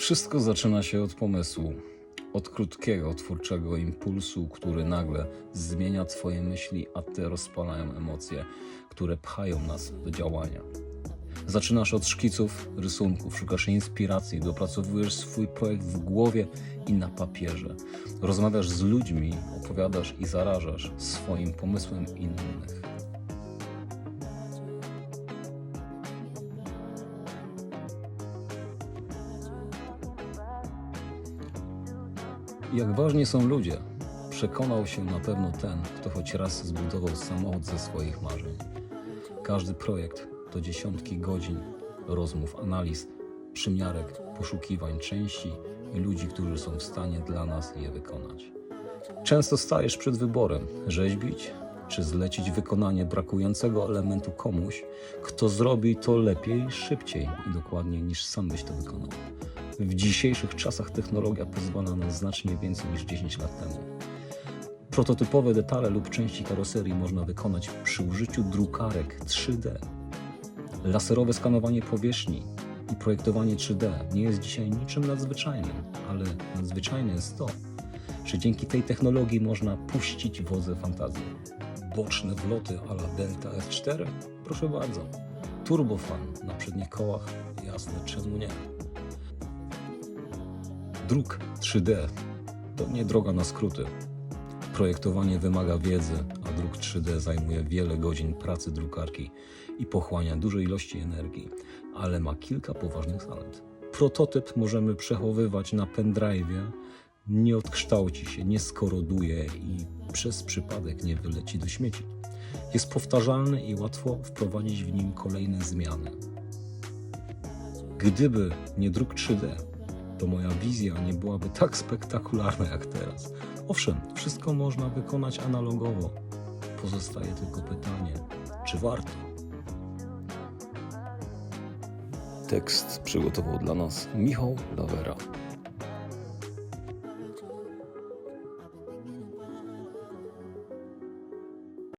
Wszystko zaczyna się od pomysłu, od krótkiego twórczego impulsu, który nagle zmienia Twoje myśli, a Ty rozpalają emocje, które pchają nas do działania. Zaczynasz od szkiców, rysunków, szukasz inspiracji, dopracowujesz swój projekt w głowie i na papierze. Rozmawiasz z ludźmi, opowiadasz i zarażasz swoim pomysłem innych. Jak ważni są ludzie, przekonał się na pewno ten, kto choć raz zbudował samochód ze swoich marzeń. Każdy projekt to dziesiątki godzin rozmów, analiz, przymiarek, poszukiwań części i ludzi, którzy są w stanie dla nas je wykonać. Często stajesz przed wyborem rzeźbić czy zlecić wykonanie brakującego elementu komuś, kto zrobi to lepiej, szybciej i dokładniej niż sam byś to wykonał. W dzisiejszych czasach technologia pozwala na znacznie więcej niż 10 lat temu. Prototypowe detale lub części karoserii można wykonać przy użyciu drukarek 3D. Laserowe skanowanie powierzchni i projektowanie 3D nie jest dzisiaj niczym nadzwyczajnym, ale nadzwyczajne jest to, że dzięki tej technologii można puścić wodze fantazji. Boczne wloty a la Delta S4? Proszę bardzo. Turbofan na przednich kołach? Jasne, czemu nie? Druk 3D to nie droga na skróty. Projektowanie wymaga wiedzy, a druk 3D zajmuje wiele godzin pracy drukarki i pochłania duże ilości energii, ale ma kilka poważnych zalet. Prototyp możemy przechowywać na pendrive'ie, nie odkształci się, nie skoroduje i przez przypadek nie wyleci do śmieci. Jest powtarzalny i łatwo wprowadzić w nim kolejne zmiany. Gdyby nie druk 3D, to moja wizja nie byłaby tak spektakularna jak teraz. Owszem, wszystko można wykonać analogowo. Pozostaje tylko pytanie, czy warto? Tekst przygotował dla nas Michał Lawera.